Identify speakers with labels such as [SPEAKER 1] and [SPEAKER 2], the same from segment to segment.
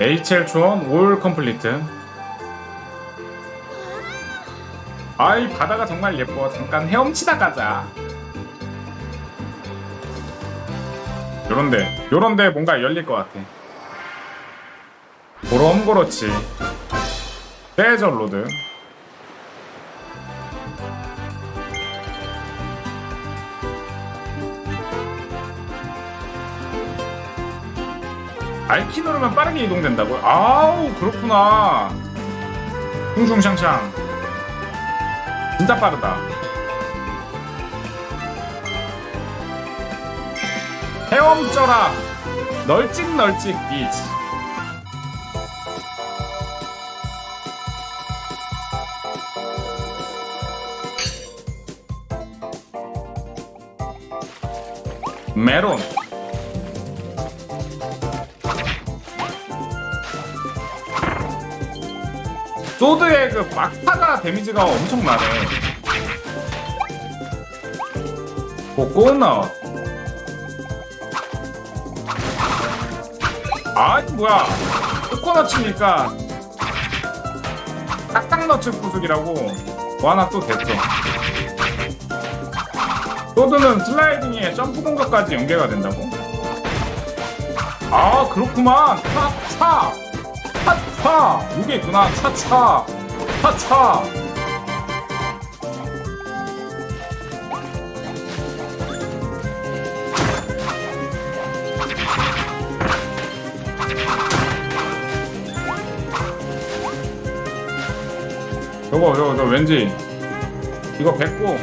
[SPEAKER 1] HL 초원 올 컴플리트. 아이 바다가 정말 예뻐. 잠깐 헤엄치다 가자. 요런데 요런데 뭔가 열릴 것 같아. 그럼 그렇지 세저 로드 알키 누르면 빠르게 이동된다고요? 아우 그렇구나. 슝슝샹샹 진짜 빠르다. 헤엄쳐라. 널찍널찍 비치 메론 소드의 그 막타가 데미지가 엄청나네. 코코넛. 아, 이거 뭐야. 코코넛 치니까 딱딱너츠 부숙이라고 뭐 하나 또 됐어. 소드는 슬라이딩에 점프 공격까지 연계가 된다고? 아, 그렇구만. 차, 차. 차차 이게 있구나 차차 차차 저거 저거 저 왠지 이거 뱉고.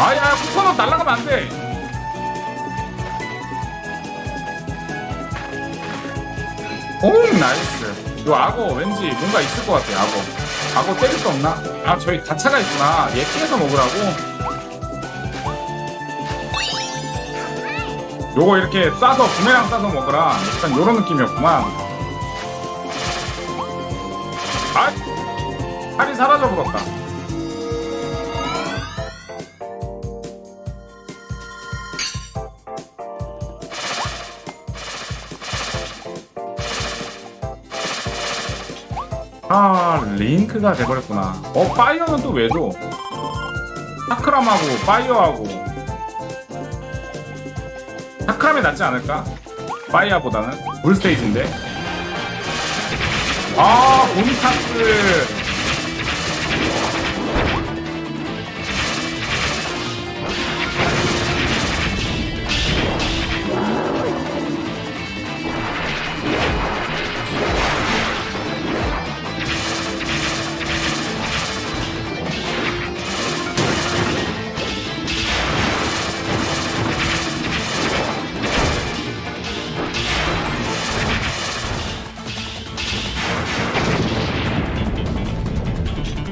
[SPEAKER 1] 아야 쿠퍼넛 날라가면 안 돼 오 나이스. 이 악어 왠지 뭔가 있을 것 같아 악어. 악어 때릴 수 없나? 아 저기 다차가 있구나. 얘 피해서 먹으라고? 요거 이렇게 싸서 부메랑 싸서 먹으라. 약간 요런 느낌이었구만. 아 살이 사라져 버렸다 아 링크가 돼버렸구나. 어 파이어는 또 왜 줘? 사크람하고 파이어하고. 사크람이 낫지 않을까? 파이어보다는? 불스테이지인데? 아 보니타스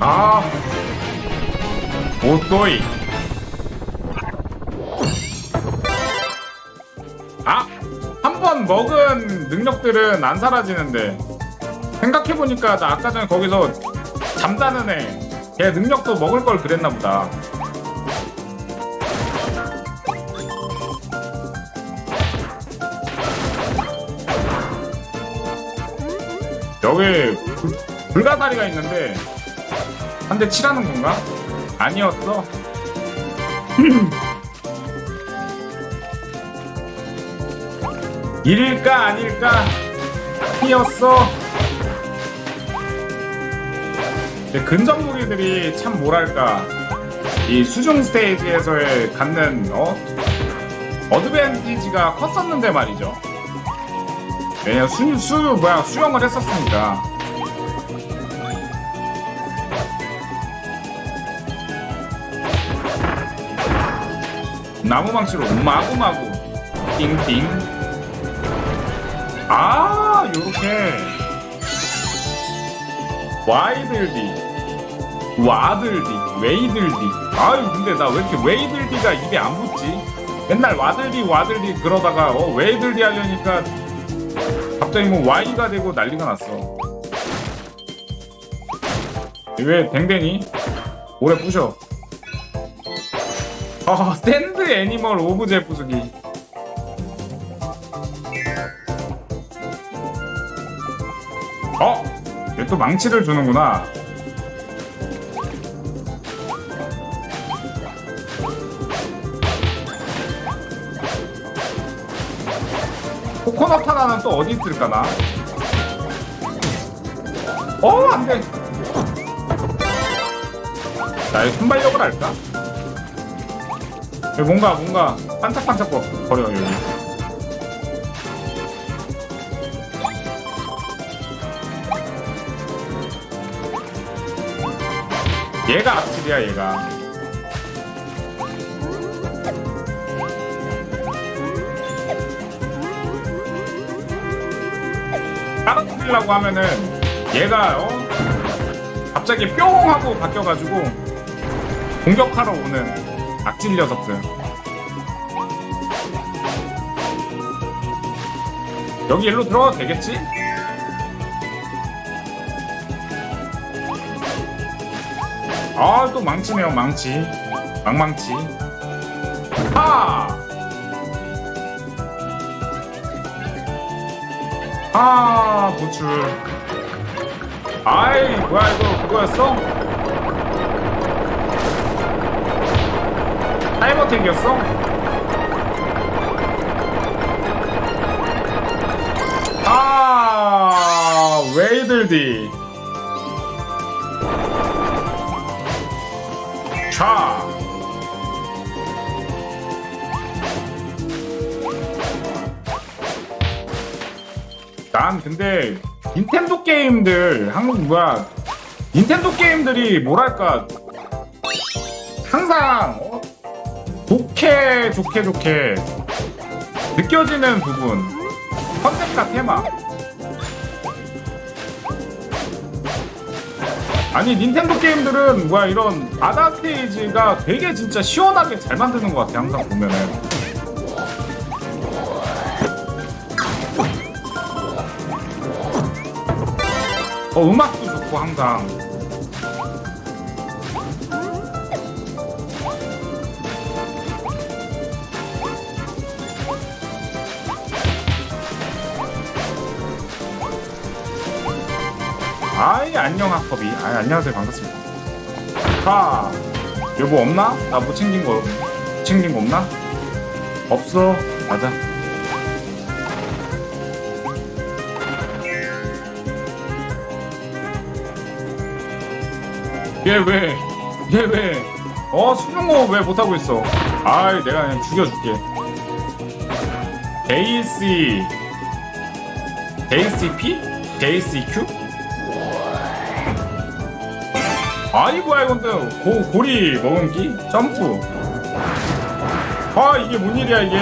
[SPEAKER 1] 아. 오또이. 아! 한 번 먹은 능력들은 안 사라지는데. 생각해보니까 나 아까 전에 거기서 잠자는 애 걔 능력도 먹을 걸 그랬나 보다. 여기 불- 불가사리가 있는데 한대 치라는 건가? 아니었어. 일일까 아닐까? 이었어. 근데 근접 무기들이 참 뭐랄까 이 수중 스테이지에서의 갖는 어 어드밴티지가 컸었는데 말이죠. 왜냐 수, 수 뭐야 수영을 했었으니까. 나무망치로 마구마구. 띵띵 아 요렇게. 와이들디. 와들디. 웨이들디. 아유 근데 나 왜 이렇게 웨이들디가 입에 안 붙지? 맨날 와들디 와들디 그러다가 어 웨이들디 하려니까 갑자기 뭐 와이가 되고 난리가 났어. 왜 댕댕이? 오래 부셔 어 샌드 애니멀 오브제 부수기 어? 얘 또 망치를 주는구나 코코넛 하나는 또 어디 있을까나? 어, 안 돼. 나 이거 순발력을 할까? 여기 뭔가, 뭔가, 반짝반짝 거- 거려, 여기. 얘가 악질이야, 얘가. 깔아주려고 하면은 얘가 어? 갑자기 뿅 하고 바뀌어가지고 공격하러 오는 악질 녀석들 여기 일로 들어가도 되겠지? 아 또 망치네요 망치 망망치 하! 아 부출 아이 뭐야 이거 그거였어? 타이머택이었어? 아 웨이들디 자 난 근데 닌텐도 게임들 한국 뭐야 닌텐도 게임들이 뭐랄까 항상 어? 좋게 좋게 좋게. 느껴지는 부분. 컨셉과 테마 아니 닌텐도 게임들은 뭐야 이런 아다 스테이지가 되게 진짜 시원하게 잘 만드는 것 같아 항상 보면은. 어 음악도 좋고 항상 아이 안녕 학법이 아이 안녕하세요 반갑습니다 자 여보 없나? 나 뭐 챙긴 거 챙긴 거 없나? 없어 맞아 얘 왜? 얘 왜? 어 수능호 왜 못하고 있어? 아이 내가 그냥 죽여줄게 JC JCP? JCQ? 아이고야 이건 또 고, 고리 먹은기? 점프 아 이게 뭔 일이야 이게?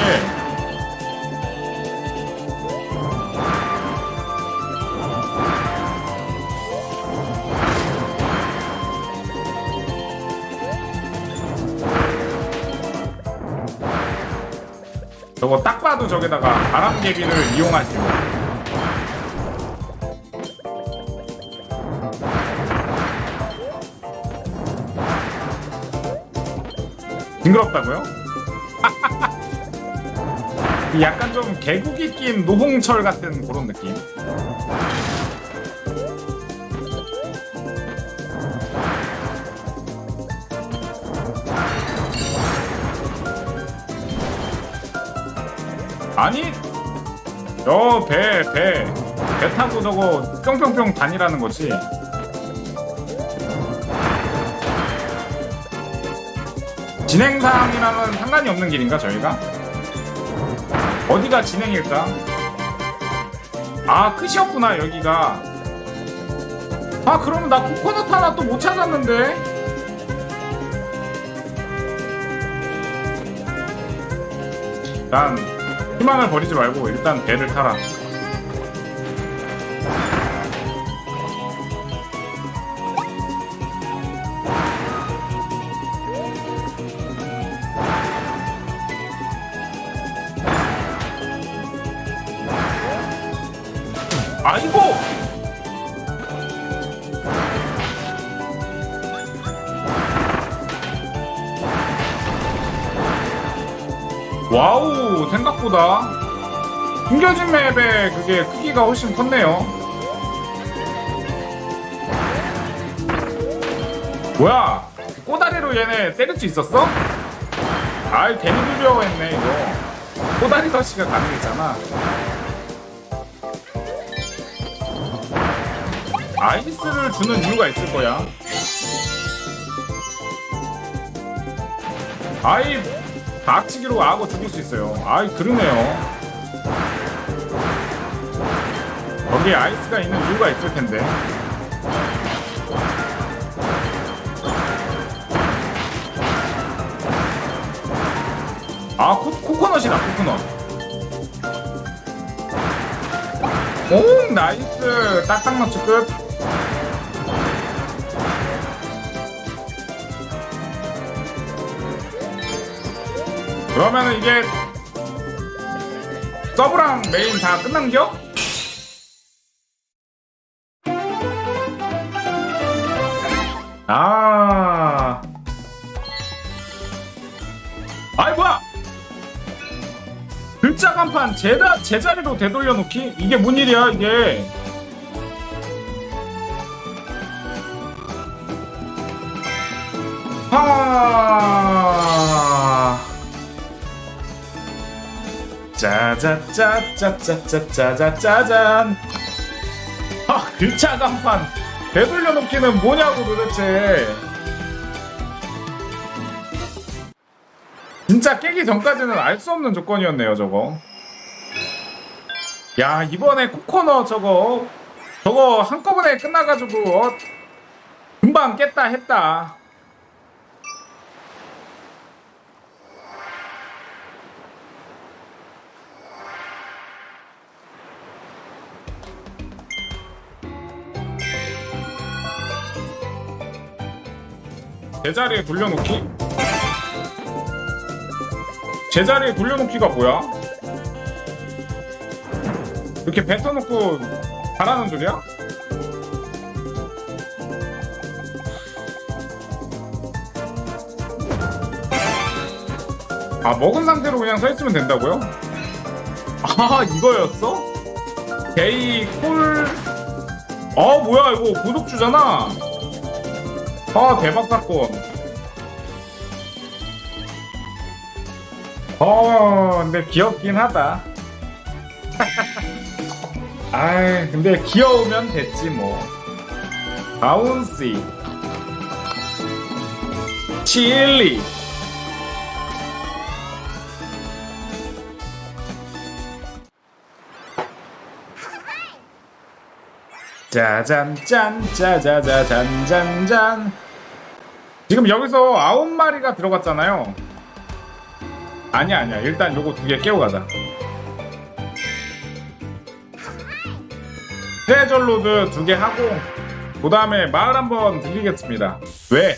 [SPEAKER 1] 저거 딱 봐도 저게다가 바람개비를 이용하시고 징그럽다고요? 약간 좀 개구기 낀 노홍철 같은 그런 느낌? 아니 저 배 배. 배 타고 저거 뿅뿅뿅 다니라는 거지 진행상이랑은 상관이 없는 길인가 저희가? 어디가 진행일까? 아 끝이었구나 여기가 아 그러면 나 코코넛 하나 또 못 찾았는데 난 희망을 버리지 말고 일단 배를 타라 와우 생각보다. 숨겨진 맵의 그게 크기가 훨씬 컸네요. 뭐야? 꼬다리로 얘네 때릴 수 있었어? 아이 괜히 두려워했네 이거. 꼬다리 더시가 가능했잖아. 아이스를 주는 이유가 있을 거야. 아이 박치기로 악어 죽일 수 있어요. 아이 그러네요. 거기에 아이스가 있는 이유가 있을 텐데. 아 코, 코코넛이다 코코넛. 오 나이스. 딱딱너츠 끝 그러면은 이게 서브랑 메인 다 끝난겨? 아 아이 뭐야 글자 간판 제자, 제자리로 되돌려 놓기? 이게 뭔 일이야 이게 하 짜자짜짜짜짜짜짜짠 아 글자 간판. 되돌려 놓기는 뭐냐고 도대체. 진짜 깨기 전까지는 알 수 없는 조건이었네요 저거. 야 이번에 코코넛 저거 저거 한꺼번에 끝나가지고 어, 금방 깼다 했다 제자리에 돌려놓기? 제자리에 돌려놓기가 뭐야? 이렇게 뱉어놓고 잘하는 줄이야? 아 먹은 상태로 그냥 서 있으면 된다고요? 아 이거였어? 데이 콜... 어 뭐야 이거 구독주잖아 아 대박 사건 어 근데 귀엽긴 하다. 아이 근데 귀여우면 됐지 뭐. 바운시 칠리. 짜잔 짠 짜자자 잔잔잔 지금 여기서 아홉 마리가 들어갔잖아요 아니야 아니야. 일단 요거 두 개 깨고 가자. 트레저 로드 두 개 하고 그 다음에 마을 한번 들리겠습니다. 왜?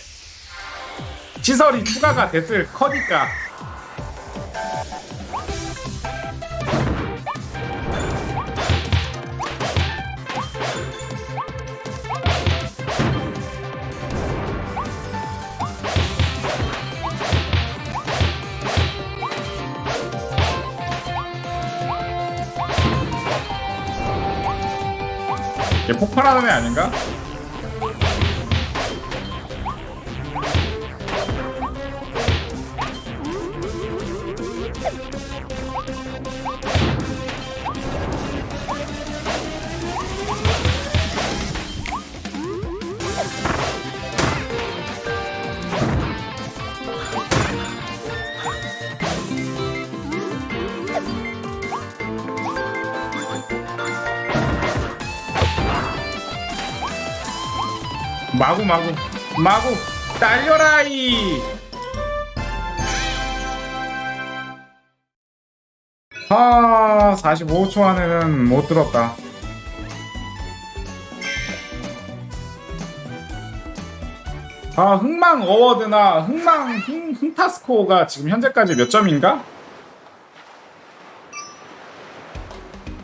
[SPEAKER 1] 시설이 추가가 됐을 커니까 얘 폭발하는 애 아닌가? 마구 마구 마구 달려라이. 아 45초 안에는 못 들었다. 아 흥망 어워드나 흥망 흥, 흥타스코어가 지금 현재까지 몇 점인가?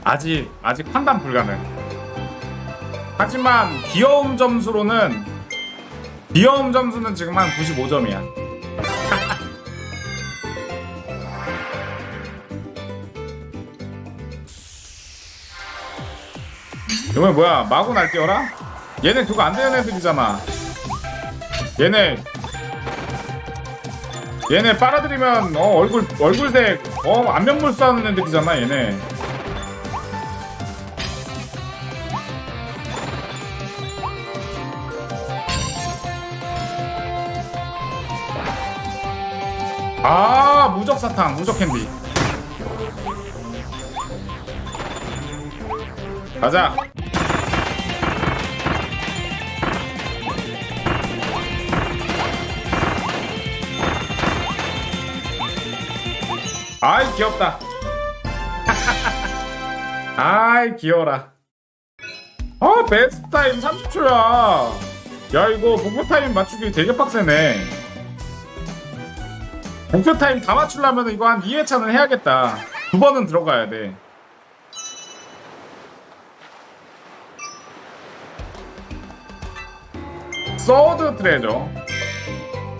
[SPEAKER 1] 아직 아직 판단 불가능. 하지만 귀여움 점수로는 귀여움 점수는 지금 한 95점이야. 이번에 뭐야 마구 날뛰어라? 얘네 그거 안 되는 애들이잖아 얘네 얘네 빨아들이면 어 얼굴 얼굴색 어 안면물 싸는 애들이잖아 얘네 아 무적 사탕 무적 캔디. 가자. 아이 귀엽다. 아이 귀여워라. 어 베스트 타임 30초야. 야 이거 목표 타임 맞추기 되게 빡세네 목표 타임 다 맞추려면 이거 한 2회차는 해야겠다. 두 번은 들어가야 돼. 서드 트레저.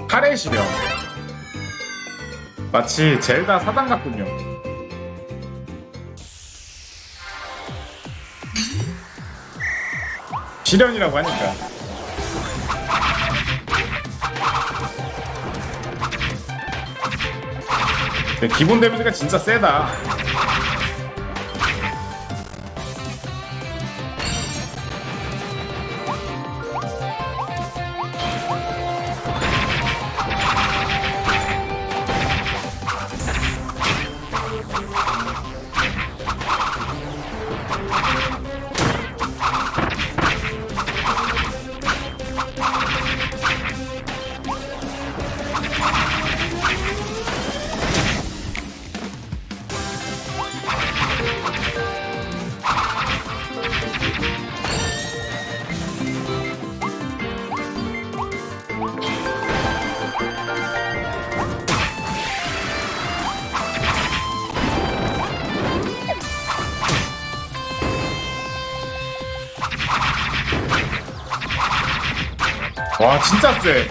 [SPEAKER 1] 칼의 시력. 마치 젤다 사당 같군요. 시련이라고 하니까 기본 데미지가 진짜 세다 와 진짜 쎄.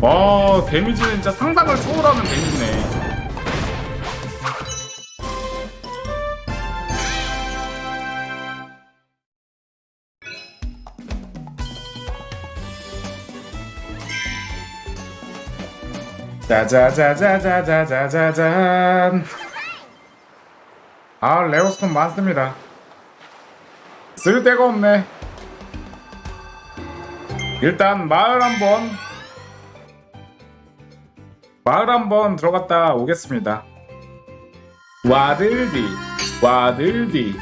[SPEAKER 1] 와 데미지는 진짜 상상을 초월하는 데미지네. 짜자자자자자자잔. 아 레오스톤 많습니다. 쓸 데가 없네. 일단 마을 한번 마을 한번 들어갔다 오겠습니다. 와들디 와들디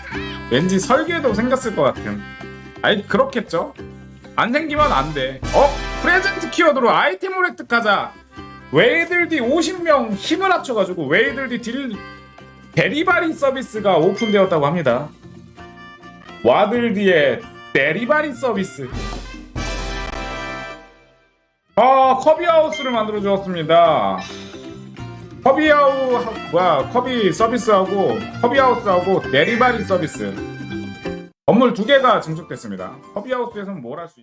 [SPEAKER 1] 왠지 설계도 생겼을 것 같은. 아니 그렇겠죠? 안 생기면 안 돼. 어 프레젠트 키워드로 아이템을 획득하자. 웨이들디 50명 힘을 합쳐가지고 웨이들디 딜 데리바리 서비스가 오픈되었다고 합니다. 와들디의 데리바리 서비스. 아 커비하우스를 만들어 주었습니다. 커비하우 뭐야 커비 서비스하고 커비하우스하고 데리바리 서비스 건물 두 개가 증축됐습니다. 커비하우스에서는 뭘 할 수 있?